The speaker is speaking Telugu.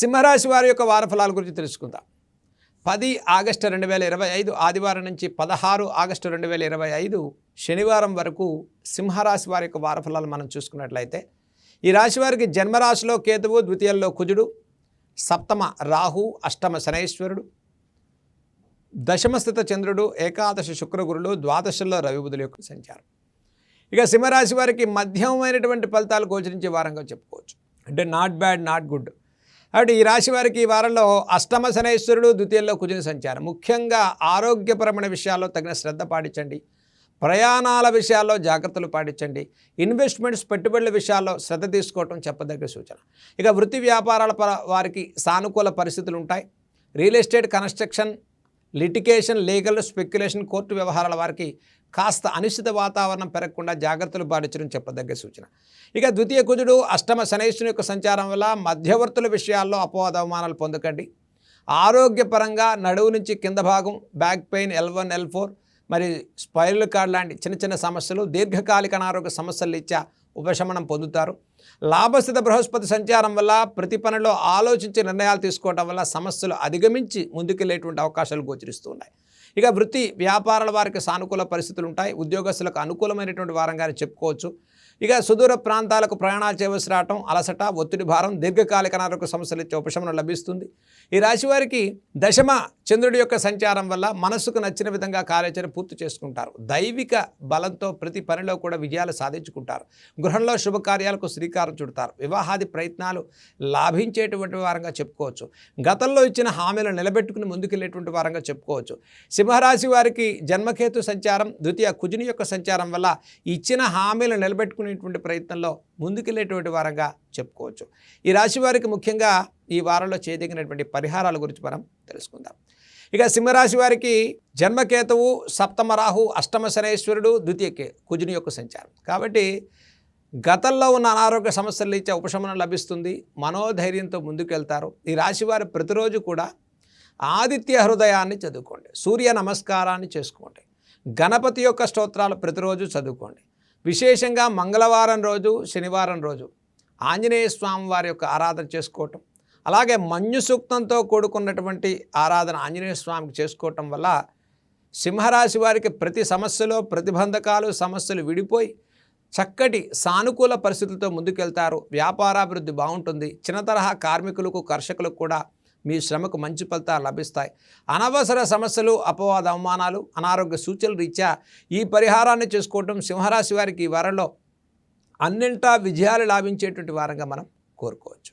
సింహరాశి వారి యొక్క వారఫలాల గురించి తెలుసుకుందాం. పది ఆగస్టు రెండు వేల ఇరవై ఐదు ఆదివారం నుంచి పదహారు ఆగస్టు రెండు వేల ఇరవై ఐదు శనివారం వరకు సింహరాశి వారి యొక్క వారఫలాలు మనం చూసుకున్నట్లయితే ఈ రాశి వారికి జన్మరాశిలో కేతువు ద్వితీయంలో కుజుడు సప్తమ రాహు అష్టమ శనైశ్వరుడు దశమస్థిత చంద్రుడు ఏకాదశ శుక్రగురులు ద్వాదశంలో రవిబుధుల యొక్క సంచారం. ఇక సింహరాశి వారికి మధ్యమైనటువంటి ఫలితాలు గోచరించే వారంగా చెప్పుకోవచ్చు. అంటే నాట్ బ్యాడ్ నాట్ గుడ్ కాబట్టి ఈ రాశి వారికి ఈ వారంలో అష్టమ శనేశ్వరుడు ద్వితీయంలో కుజుని సంచారం. ముఖ్యంగా ఆరోగ్యపరమైన విషయాల్లో తగిన శ్రద్ధ పాటించండి. ప్రయాణాల విషయాల్లో జాగ్రత్తలు పాటించండి. ఇన్వెస్ట్మెంట్స్ పెట్టుబడుల విషయాల్లో శ్రద్ధ తీసుకోవటం చెప్పదగ్గ సూచన. ఇక వృత్తి వ్యాపారాల వారికి సానుకూల పరిస్థితులు ఉంటాయి. Real estate construction litigation legal speculation court వ్యవహారాల వారికి కాస్త అనిశ్చిత వాతావరణం పెరగకుండా జాగ్రత్తలు పాటించడం చెప్పదగ్గ సూచన. ఇక ద్వితీయ కుజుడు అష్టమ శనైశ్వరుని యొక్క సంచారం వల్ల మధ్యవర్తుల విషయాల్లో అపవాద అవమానాలు పొందకండి. ఆరోగ్యపరంగా నడువు నుంచి కింద భాగం back pain L one L four మరి స్పైరల్ కార్డ్ లాంటి చిన్న చిన్న సమస్యలు దీర్ఘకాలిక అనారోగ్య సమస్యలు ఇచ్చా ఉపశమనం పొందుతారు. లాభస్థిత బృహస్పతి సంచారం వల్ల ప్రతి పనిలో ఆలోచించి నిర్ణయాలు తీసుకోవడం వల్ల సమస్యలు అధిగమించి ముందుకెళ్ళేటువంటి అవకాశాలు గోచరిస్తున్నాయి ఇక వృత్తి వ్యాపారాల వారికి సానుకూల పరిస్థితులు ఉంటాయి ఉద్యోగస్తులకు అనుకూలమైనటువంటి వారంగానే చెప్పుకోవచ్చు. ఇక సుదూర ప్రాంతాలకు ప్రయాణాలు చేయవలసి రావటం అలసట ఒత్తిడి భారం దీర్ఘకాలిక అనారోగ్య సమస్యలు ఇచ్చే ఉపశమనం లభిస్తుంది. ఈ రాశి వారికి దశమ చంద్రుడి యొక్క సంచారం వల్ల మనసుకు నచ్చిన విధంగా కార్యాచరణ పూర్తి చేసుకుంటారు. దైవిక బలంతో ప్రతి పనిలో కూడా విజయాలు సాధించుకుంటారు. గృహంలో శుభకార్యాలకు శ్రీకారం చుడతారు. వివాహాది ప్రయత్నాలు లాభించేటువంటి వారంగా చెప్పుకోవచ్చు. గతంలో ఇచ్చిన హామీలు నిలబెట్టుకుని ముందుకెళ్ళేటువంటి వారంగా చెప్పుకోవచ్చు. సింహరాశి వారికి జన్మకేతు సంచారం ద్వితీయ కుజుని యొక్క సంచారం వల్ల ఇచ్చిన హామీలు నిలబెట్టుకునేటువంటి ప్రయత్నంలో ముందుకెళ్ళేటువంటి వారంగా చెప్పుకోవచ్చు. ఈ రాశి వారికి ముఖ్యంగా ఈ వారంలో చేయదగినటువంటి పరిహారాల గురించి మనం తెలుసుకుందాం. ఇక సింహరాశి వారికి జన్మకేతువు సప్తమ రాహు అష్టమ శనేశ్వరుడు ద్వితీయ కే కుజుని యొక్క సంచారం. కాబట్టి గతంలో ఉన్న అనారోగ్య సమస్యలు ఇచ్చే ఉపశమనం లభిస్తుంది మనోధైర్యంతో ముందుకెళ్తారు. ఈ రాశివారు ప్రతిరోజు కూడా ఆదిత్య హృదయాన్ని చదువుకోండి సూర్య నమస్కారాన్ని చేసుకోండి గణపతి యొక్క స్తోత్రాలు ప్రతిరోజు చదువుకోండి. విశేషంగా మంగళవారం రోజు శనివారం రోజు ఆంజనేయ స్వామి వారి యొక్క ఆరాధన చేసుకోవటం అలాగే మన్యు సూక్తంతో కూడుకున్నటువంటి ఆరాధన ఆంజనేయ స్వామికి చేసుకోవటం వల్ల సింహరాశి వారికి ప్రతి సమస్యలో ప్రతిబంధకాలు సమస్యలు విడిపోయి చక్కటి సానుకూల పరిస్థితులతో ముందుకెళ్తారు. వ్యాపారాభివృద్ధి బాగుంటుంది. చిన్న తరహా కార్మికులకు కర్షకులకు కూడా మీ శ్రమకు మంచి ఫలితాలు లభిస్తాయి. అనవసర సమస్యలు అపవాద అవమానాలు అనారోగ్య సూచనలు రీత్యా ఈ పరిహారాన్ని చేసుకోవడం సింహరాశి వారికి ఈ వారంలో అన్నింటా విజయాలు లాభించేటువంటి వారంగా మనం కోరుకోవచ్చు.